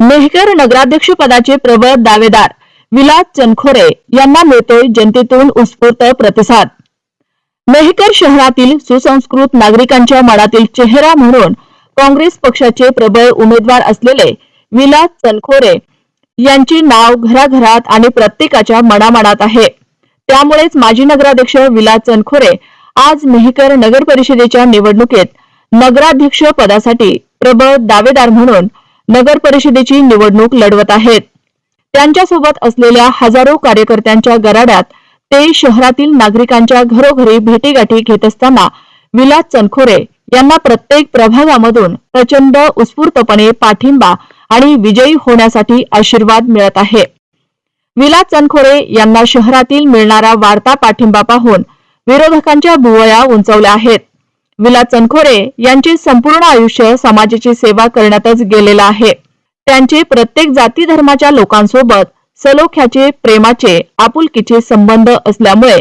मेहकर नगराध्यक्ष पदाचे प्रबळ दावेदार विलास चनखोरे यांना मिळतोय जनतेतून उत्स्फूर्त प्रतिसाद. मेहकर शहरातील सुसंस्कृत नागरिकांच्या मनातील चेहरा म्हणून काँग्रेस पक्षाचे प्रबळ उमेदवार असलेले विलास चनखोरे यांची नाव घराघरात आणि प्रत्येकाच्या मनामनात आहे. त्यामुळेच माजी नगराध्यक्ष विलास चनखोरे आज मेहकर नगर परिषदेच्या निवडणुकीत नगराध्यक्ष पदासाठी प्रबळ दावेदार म्हणून नगर परिषदेची निवडणूक लढवत आहेत. त्यांच्यासोबत असलेल्या हजारो कार्यकर्त्यांच्या गराड्यात ते शहरातील नागरिकांच्या घरोघरी भेटीगाठी घेत असताना विलास चनखोरे यांना प्रत्येक प्रभागामधून प्रचंड उत्स्फूर्तपणे पाठिंबा आणि विजयी होण्यासाठी आशीर्वाद मिळत आहे. विलास चनखोरे यांना शहरातील मिळणारा वाढता पाठिंबा पाहून विरोधकांच्या भुवया उंचवल्या आहेत. विला चनखोरे यांचे संपूर्ण आयुष्य समाजाची सेवा करण्यातच गेलेलं आहे. त्यांचे प्रत्येक जाती धर्माच्या लोकांसोबत सलोख्याचे प्रेमाचे आपुलकीचे संबंध असल्यामुळे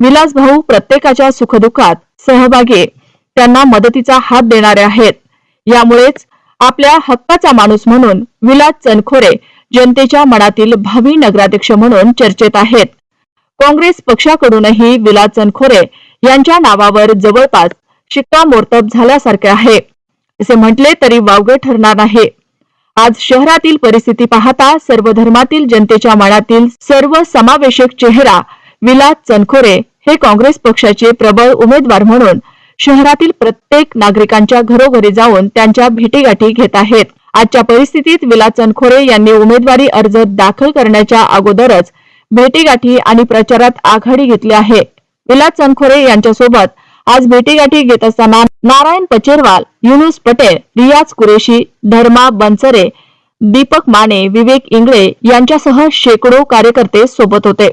विलास भाऊ प्रत्येकाच्या सुखदुःखात सहभागी त्यांना मदतीचा हात देणारे आहेत. यामुळेच आपल्या हक्काचा माणूस म्हणून विलास चनखोरे जनतेच्या मनातील भावी नगराध्यक्ष म्हणून चर्चेत आहेत. काँग्रेस पक्षाकडूनही विलास चनखोरे यांच्या नावावर जवळपास शिक्कामोर्तब झाल्यासारखे आहे. असे म्हटले तरी वावगे ठरणार नाही. आज शहरातील परिस्थिती पाहता सर्व धर्मातील जनतेच्या मनातील सर्व समावेशक चेहरा विलास चनखोरे हे काँग्रेस पक्षाचे प्रबळ उमेदवार म्हणून शहरातील प्रत्येक नागरिकांच्या घरोघरी जाऊन त्यांच्या भेटीगाठी घेत आहेत. आजच्या परिस्थितीत विलास चनखोरे यांनी उमेदवारी अर्ज दाखल करण्याच्या अगोदरच भेटीगाठी आणि प्रचारात आघाडी घेतली आहे. विलास चनखोरे यांच्यासोबत आज भेटीगाठी घेत असताना नारायण पचेरवाल युनुस पटेल रियाज कुरेशी धर्मा बनसरे दीपक माने विवेक इंगळे यांच्यासह शेकडो कार्यकर्ते सोबत होते.